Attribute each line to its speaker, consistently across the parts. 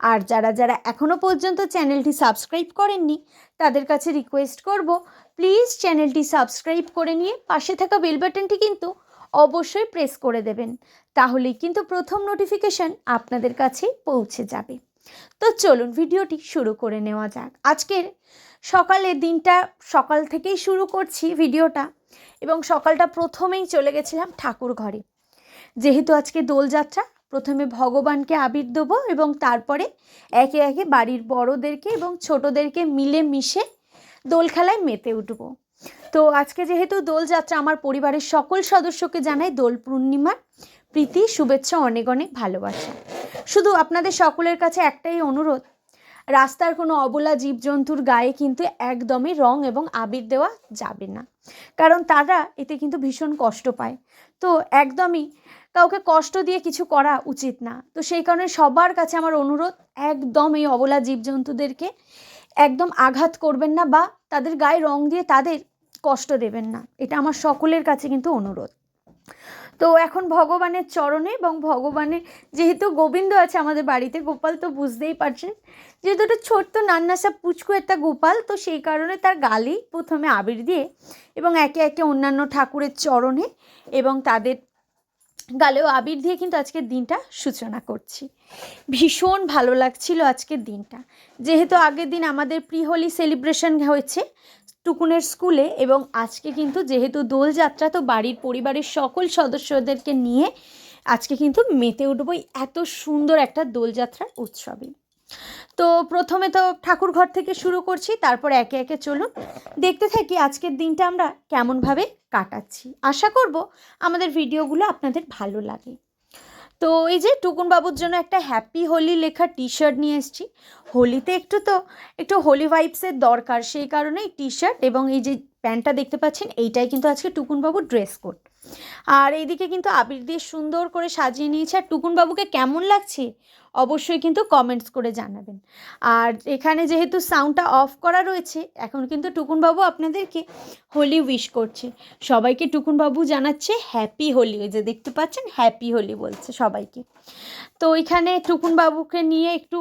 Speaker 1: আর যারা যারা এখনও পর্যন্ত চ্যানেলটি সাবস্ক্রাইব করেননি, তাদের কাছে রিকোয়েস্ট করব প্লিজ চ্যানেলটি সাবস্ক্রাইব করে নিয়ে পাশে থাকা বেল বাটনটি কিন্তু অবশ্যই প্রেস করে দেবেন। তাহলেই কিন্তু প্রথম নোটিফিকেশান আপনাদের কাছে পৌঁছে যাবে। তো চলুন ভিডিওটি শুরু করে নেওয়া যাক। আজকের সকালের দিনটা, সকাল থেকেই শুরু করছি ভিডিওটা এবং সকালটা প্রথমেই চলে গেছিলাম ঠাকুর ঘরে। যেহেতু আজকে দোলযাত্রা প্রথমে ভগবানকে আবির দেবো এবং তারপরে একে একে বাড়ির বড়োদেরকে এবং ছোটোদেরকে মিলে মিশে দোল খেলায় মেতে উঠবো। তো আজকে যেহেতু দোলযাত্রা আমার পরিবারের সকল সদস্যকে জানাই, দোল পূর্ণিমার প্রীতি, শুভেচ্ছা, অনেক অনেক ভালোবাসা। শুধু আপনাদের সকলের কাছে একটাই অনুরোধ রাস্তার কোনো অবলা জীবজন্তুর গায়ে কিন্তু একদমই রং এবং আবির দেওয়া যাবে না। কারণ তারা এতে কিন্তু ভীষণ কষ্ট পায়। তো একদমই কাউকে কষ্ট দিয়ে কিছু করা উচিত না। তো সেই কারণে সবার কাছে আমার অনুরোধ, একদম এই অবলা জীবজন্তুদেরকে একদম আঘাত করবেন না বা তাদের গায়ে রং দিয়ে তাদের কষ্ট দেবেন না। এটা আমার সকলের কাছে কিন্তু অনুরোধ। তো এখন ভগবানের চরণে এবং ভগবানের যেহেতু গোবিন্দ আছে আমাদের বাড়িতে, গোপাল তো বুঝতেই পারছেন। যেহেতু একটা ছোট্ট নান্নাসা পুচকু একটা গোপাল, তো সেই কারণে তার গালেই প্রথমে আবির দিয়ে এবং একে একে অন্যান্য ঠাকুরের চরণে এবং তাদের গালেও আবির দিয়ে কিন্তু আজকের দিনটা সূচনা করছি। ভীষণ ভালো লাগছিল আজকের দিনটা। যেহেতু আগের দিন আমাদের প্রি হোলি সেলিব্রেশন হয়েছে টুকুনের স্কুলে এবং আজকে কিন্তু যেহেতু দোলযাত্রা, তো বাড়ির পরিবারের সকল সদস্যদেরকে নিয়ে আজকে কিন্তু মেতে উঠবো এত সুন্দর একটা দোলযাত্রার উৎসবে। তো প্রথমে তো ঠাকুর ঘর থেকে শুরু করছি, তারপর একে একে চলুন দেখতে থাকি আজকের দিনটা আমরা কেমনভাবে কাটাচ্ছি। আশা করব আমাদের ভিডিওগুলো আপনাদের ভালো লাগে। তো এই যে টুকুন বাবুর জন্য একটা হ্যাপি হোলি লেখা টি শার্ট নিয়ে এসেছি। হোলিতে একটু তো, একটু হোলি ভাইবসের দরকার, সেই কারণেই টি শার্ট এবং এই যে প্যান্টটা দেখতে পাচ্ছেন, এইটাই কিন্তু আজকে টুকুনবাবুর ড্রেস কোড আর এইদিকে কিন্তু আবির দিয়ে সুন্দর করে সাজিয়ে নিয়েছে। আর টুকুনবাবুকে কেমন লাগছে? অবশ্যই কিন্তু কমেন্টস করে জানাবেন। আর এখানে যেহেতু সাউন্ডটা অফ করা রয়েছে, এখন কিন্তু টুকুনবাবু আপনাদেরকে হোলি উইশ করছে। সবাইকে টুকুনবাবু জানাচ্ছে হ্যাপি হোলি ওই যে দেখতে পাচ্ছেন হ্যাপি হোলি বলছে সবাইকে। তো এখানে টুকুনবাবুকে নিয়ে একটু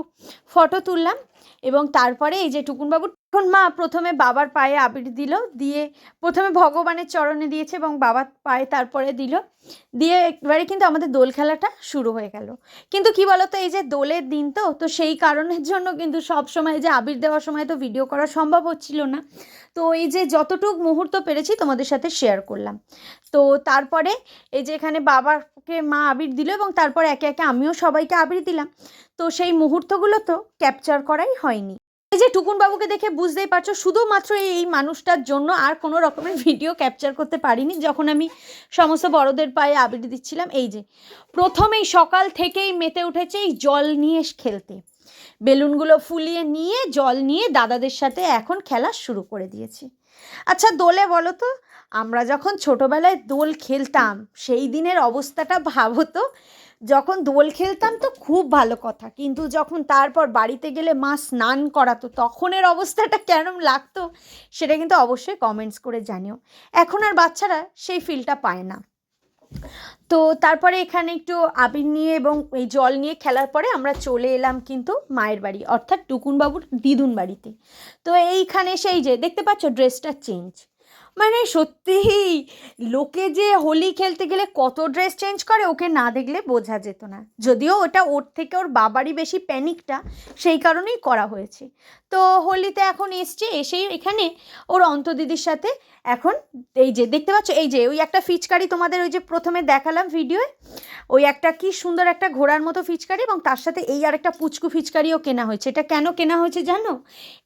Speaker 1: ফটো তুললাম এবং তারপরে এই যে টুকুনবাবু এখন মা প্রথমে বাবার পায়ে আবির দিল, দিয়ে প্রথমে ভগবানের চরণে দিয়েছে এবং বাবার পায়ে তারপরে দিল। দিয়ে একবারে কিন্তু আমাদের দোল খেলাটা শুরু হয়ে গেল। কিন্তু কি বলতো, এই যে দোলের দিন তো তো সেই কারণের জন্য কিন্তু সব সময় যে আবির দেওয়ার সময় তো ভিডিও করা সম্ভব হচ্ছিল না। তো এই যে যতটুক মুহূর্ত পেরেছি তোমাদের সাথে শেয়ার করলাম। তো তারপরে এই যে এখানে বাবাকে মা আবির দিল এবং তারপর একে একে আমিও সবাইকে আবির দিলাম। তো সেই মুহূর্তগুলো তো ক্যাপচার করাই হয়নি। এই যে টুকুন বাবুকে দেখে বুঝতেই পারছ, শুধুমাত্র এই মানুষটার জন্য আর কোনো রকমের ভিডিও ক্যাপচার করতে পারিনি, যখন আমি সমস্ত বড়দের পায়ে আবির দিচ্ছিলাম। এই যে, প্রথমেই সকাল থেকেই মেতে উঠেছে এই জল নিয়ে খেলতে। বেলুনগুলো ফুলিয়ে নিয়ে, জল নিয়ে দাদাদের সাথে এখন খেলা শুরু করে দিয়েছে। আচ্ছা দোলে বলো তো, আমরা যখন ছোটোবেলায় দোল খেলতাম, সেই দিনের অবস্থাটা ভাবো তো। যখন দোল খেলতাম তো খুব ভালো কথা, কিন্তু যখন তারপর বাড়িতে গেলে মা স্নান করাতো, তখনের অবস্থাটা কেমন লাগতো সেটা কিন্তু অবশ্যই কমেন্টস করে জানিও। এখন আর বাচ্চারা সেই ফিলটা পায় না। তো তারপরে এখানে একটু আবির নিয়ে এবং এই জল নিয়ে খেলার পরে আমরা চলে এলাম কিন্তু মায়ের বাড়ি, অর্থাৎ টুকুনবাবুর দিদুন বাড়িতে। তো এইখানে সেই যে, দেখতে পাচ্ছ ড্রেসটা চেঞ্জ মানে সত্যিই, লোকে যে হোলি খেলতে গেলে কত ড্রেস চেঞ্জ করে ওকে না দেখলে বোঝা যেত না। যদিও ওটা ওর থেকে ওর বাবারই বেশি প্যানিকটা সেই কারণেই করা হয়েছে। তো হোলিতে এখন এসছে, এসেই এখানে ওর অন্তদিদির সাথে এখন এই যে, দেখতে পাচ্ছ? এই যে, ওই একটা ফিচকারি তোমাদের ওই যে প্রথমে দেখালাম ভিডিওয়ে ওই একটা কি সুন্দর একটা ঘোড়ার মতো ফিচকারি এবং তার সাথে এই আর একটা পুচকু ফিচকারিও কেনা হয়েছে। এটা কেন কেনা হয়েছে জানো?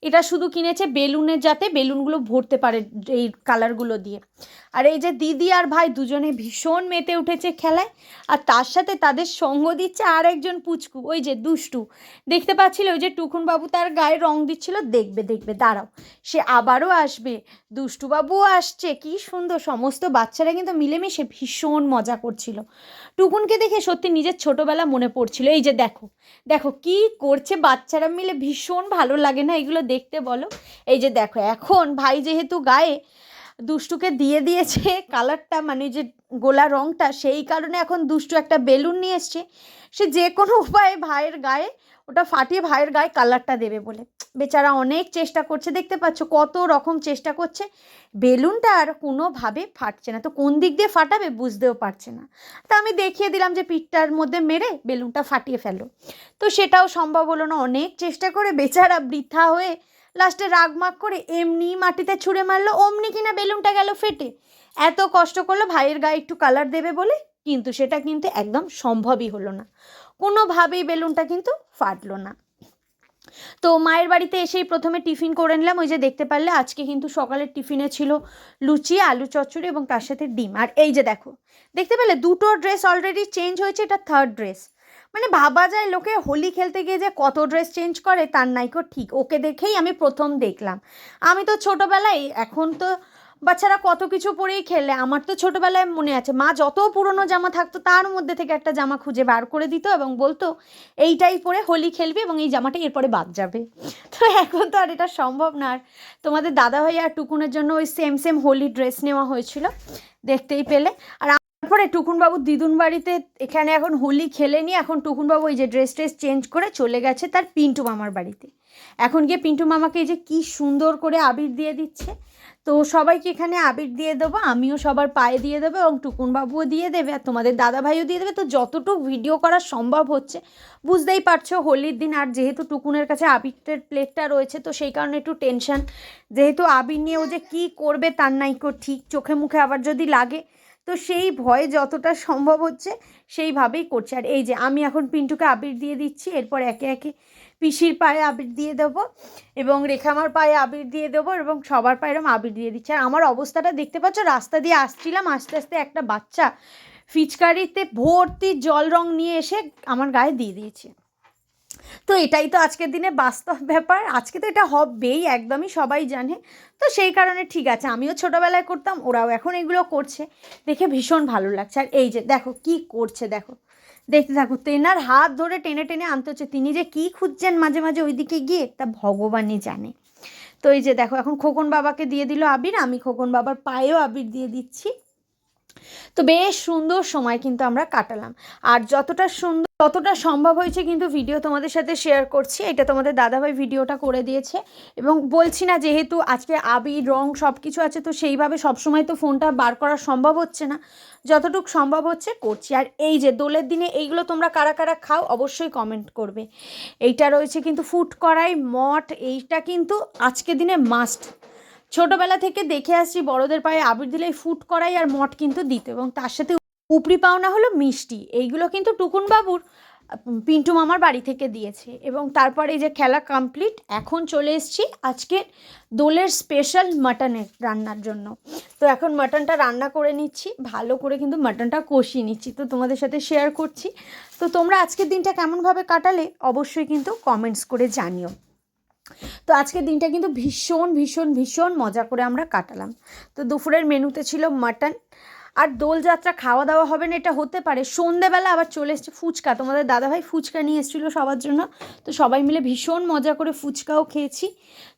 Speaker 1: এটা শুধু কিনেছে বেলুনের যাতে বেলুনগুলো ভরতে পারে এই কালার কালারগুলো দিয়ে। আর এই যে দিদি আর ভাই দুজনে ভীষণ মেতে উঠেছে খেলায়, আর তার সাথে তাদের সঙ্গ দিচ্ছে আর একজন পুচকু, ওই যে দুষ্টু। দেখতে পাচ্ছিল ওই যে টুকুনবাবু তার গায়ে রং দিচ্ছিল, দেখবে দেখবে, দাঁড়াও, সে আবারও আসবে। দুষ্টুবাবুও আসছে, কি সুন্দর, সমস্ত বাচ্চারা কিন্তু মিলেমিশে ভীষণ মজা করছিল। টুকুনকে দেখে সত্যি নিজের ছোটবেলা মনে পড়ছিল, এই যে দেখো দেখো কি করছে বাচ্চারা মিলে, ভীষণ ভালো লাগে না এগুলো দেখতে বলো। এই যে দেখো, এখন ভাই যেহেতু গায়ে দুষ্টুকে দিয়ে দিয়েছে কালারটা মানে যে গোলা রঙটা সেই কারণে এখন দুষ্টু একটা বেলুন নিয়ে এসছে। সে যে কোনো উপায়ে ভাইয়ের গায়ে, ওটা ফাটিয়ে ভাইয়ের গায়ে কালারটা দেবে বলে। বেচারা অনেক চেষ্টা করছে, দেখতে পাচ্ছ কত রকম চেষ্টা করছে। বেলুনটা আর কোনোভাবে ফাটছে না। তো কোন দিক দিয়ে ফাটাবে বুঝতেও পারছে না। তা আমি দেখিয়ে দিলাম যে পিঠটার মধ্যে মেরে বেলুনটা ফাটিয়ে ফেলো তো সেটাও সম্ভব হলো না। অনেক চেষ্টা করে বেচারা বৃথা হয়ে লাস্টে রাগমাগ করে এমনি মাটিতে ছুঁড়ে মারলো, অমনি কিনা বেলুনটা গেল ফেটে। এত কষ্ট করল ভাইয়ের গায়ে একটু কালার দেবে বলে, কিন্তু সেটা কিন্তু একদম সম্ভবই হলো না। কোনোভাবেই বেলুনটা কিন্তু ফাটলো না। তো মায়ের বাড়িতে এসেই প্রথমে টিফিন করে নিলাম। ওই যে দেখতে পারলে আজকে কিন্তু সকালের টিফিনে ছিল লুচি, আলু চচ্চড়ি এবং তার সাথে ডিম। আর এই যে দেখো, দেখতে পেলে দুটো ড্রেস অলরেডি চেঞ্জ হয়েছে, এটা থার্ড ড্রেস মানে ভাবা যায় লোকে হোলি খেলতে গিয়ে যে কত ড্রেস চেঞ্জ করে, তার নাইকো ঠিক। ওকে দেখেই আমি প্রথম দেখলাম। আমি তো ছোটোবেলায়, এখন তো বাচ্চারা কত কিছু পরেই খেলে। আমার তো ছোটোবেলায় মনে আছে, মা যত পুরনো জামা থাকতো, তার মধ্যে থেকে একটা জামা খুঁজে বার করে দিত এবং বলতো, এইটাই পরে হোলি খেলবি এবং এই জামাটা এরপরে বাদ যাবে। তো এখন তো আর এটা সম্ভব না। আর তোমাদের দাদা দাদাভাই আর টুকুনের জন্য ওই সেম সেম হোলি ড্রেস নেওয়া হয়েছিল, দেখতেই পেলে। আর তারপরে টুকুনবাবু দিদুন বাড়িতে এখানে এখন হোলি খেলেনি, এখন টুকুনবাবু এই যে ড্রেস ট্রেস চেঞ্জ করে চলে গেছে তার পিন্টু মামার বাড়িতে। এখন গিয়ে পিন্টু মামাকে এই যে কী সুন্দর করে আবির দিয়ে দিচ্ছে। তো সবাইকে এখানে আবির দিয়ে দেবো, আমিও সবার পায়ে দিয়ে দেবো এবং টুকুনবাবুও দিয়ে দেবে আর তোমাদের দাদাভাইও দিয়ে দেবে। তো যতটুকু ভিডিও করা সম্ভব হচ্ছে, বুঝতেই পারছ হোলির দিন আর যেহেতু টুকুনের কাছে আবিরের প্লেটটা রয়েছে, তো সেই কারণে একটু টেনশন যেহেতু আবির নিয়ে ও যে কী করবে তার নাইকো ঠিক, চোখে মুখে আবার যদি লাগে তো সেই ভয় যতটা সম্ভব হচ্ছে সেইভাবেই করছে। আর এই যে আমি এখন পিন্টুকে আবির দিয়ে দিচ্ছি, এরপর একে একে পিসির পায়ে আবির দিয়ে দেবো এবং রেখামার পায়ে আবির দিয়ে দেবো এবং সবার পায়ে এরকম আবির দিয়ে দিচ্ছি। আর আমার অবস্থাটা দেখতে পাচ্ছ, রাস্তা দিয়ে আসছিলাম, আস্তে আস্তে একটা বাচ্চা ফিচকারিতে ভর্তি জল রং নিয়ে এসে আমার গায়ে দিয়ে দিয়েছে। তো এটাই তো আজকের দিনে বাস্তব ব্যাপার। আজকে তো এটা হবেই, একদমই সবাই জানে। তো সেই কারণে ঠিক আছে, আমিও ছোটোবেলায় করতাম, ওরাও এখন এগুলো করছে। দেখে ভীষণ ভালো লাগছে। আর এই যে, দেখো কি করছে, দেখো। দেখতে থাকো, তেনার হাত ধরে টেনে টেনে আনতে হচ্ছে। তিনি যে কী খুঁজছেন মাঝে মাঝে ওইদিকে গিয়ে, তা ভগবানই জানে। তো এই যে, দেখো, এখন খোকন বাবাকে দিয়ে দিল আবির, আমি খোকন বাবার পায়েও আবির দিয়ে দিচ্ছি। তো বেশ সুন্দর সময় কিন্তু আমরা কাটালাম। আর যতটা সুন্দর, ততটা সম্ভব হয়েছে কিন্তু ভিডিও তোমাদের সাথে শেয়ার করছি। এটা তোমাদের দাদাভাই ভিডিওটা করে দিয়েছে। এবং বলছি না যেহেতু আজকে আবির, রং সব কিছু আছে, তো সেইভাবে সবসময় তো ফোনটা বার করা সম্ভব হচ্ছে না। যতটুকু সম্ভব হচ্ছে করছি। আর এই যে দোলের দিনে এইগুলো তোমরা কারা কারা খাও অবশ্যই কমেন্ট করবে। এইটা রয়েছে কিন্তু ফুট করাই মঠ, এইটা কিন্তু আজকে দিনে মাস্ট ছোটোবেলা থেকে দেখে আসছি বড়দের পায়ে আবির দিলে ফুট করাই আর মঠ কিন্তু দিত। এবং তার সাথে উপরি পাওনা হলো মিষ্টি। এইগুলো কিন্তু টুকুনবাবুর পিন্টু মামার বাড়ি থেকে দিয়েছে। এবং তারপরে এই যে খেলা কমপ্লিট এখন চলে এসছি আজকে দোলের স্পেশাল মাটনের রান্নার জন্য। তো এখন মাটনটা রান্না করে নিচ্ছি, ভালো করে কিন্তু মাটনটা কষিয়ে নিচ্ছি। তো তোমাদের সাথে শেয়ার করছি। তো তোমরা আজকের দিনটা কেমনভাবে কাটালে, অবশ্যই কিন্তু কমেন্টস করে জানিও। তো আজকের দিনটা কিন্তু ভীষণ ভীষণ ভীষণ মজা করে আমরা কাটালাম। তো দুপুরের মেনুতে ছিল মাটন। আর দোলযাত্রা খাওয়া দাওয়া হবে না, এটা হতে পারে। সন্ধেবেলা আবার চলে এসছে ফুচকা। তোমাদের দাদাভাই ফুচকা নিয়ে এসেছিল সবার জন্য। তো সবাই মিলে ভীষণ মজা করে ফুচকাও খেয়েছি।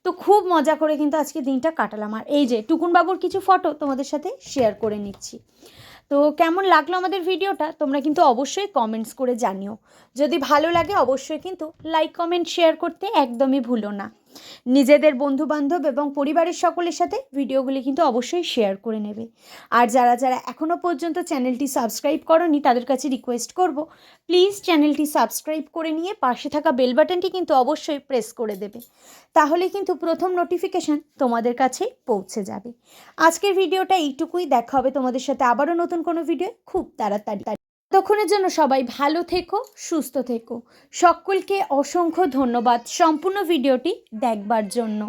Speaker 1: তো খুব মজা করে কিন্তু আজকে দিনটা কাটালাম। আর এই যে টুকুনবাবুর কিছু ফটো তোমাদের সাথে শেয়ার করে নিচ্ছি। তো কেমন লাগল আমাদের ভিডিওটা? তোমরা কিন্তু অবশ্যই কমেন্টস করে জানিও। যদি ভালো লাগে অবশ্যই কিন্তু লাইক কমেন্ট শেয়ার করতে একদমই ভুলো না। নিজেদের বন্ধুবান্ধব এবং পরিবারের সকলের সাথে ভিডিওগুলি কিন্তু অবশ্যই শেয়ার করে নেবে। আর যারা যারা এখনও পর্যন্ত চ্যানেলটি সাবস্ক্রাইব করনি, তাদের কাছে রিকোয়েস্ট করব প্লিজ চ্যানেলটি সাবস্ক্রাইব করে নিয়ে পাশে থাকা বেল বাটনটি কিন্তু অবশ্যই প্রেস করে দেবে। তাহলে কিন্তু প্রথম নোটিফিকেশান তোমাদের কাছেই পৌঁছে যাবে। আজকের ভিডিওটা এইটুকুই। দেখা হবে তোমাদের সাথে আবারও নতুন কোনো ভিডিও খুব তাড়াতাড়ি। ততক্ষণের জন্য সবাই ভালো থেকো সুস্থ থেকো। সকলকে অসংখ্য ধন্যবাদ সম্পূর্ণ ভিডিওটি দেখবার জন্য।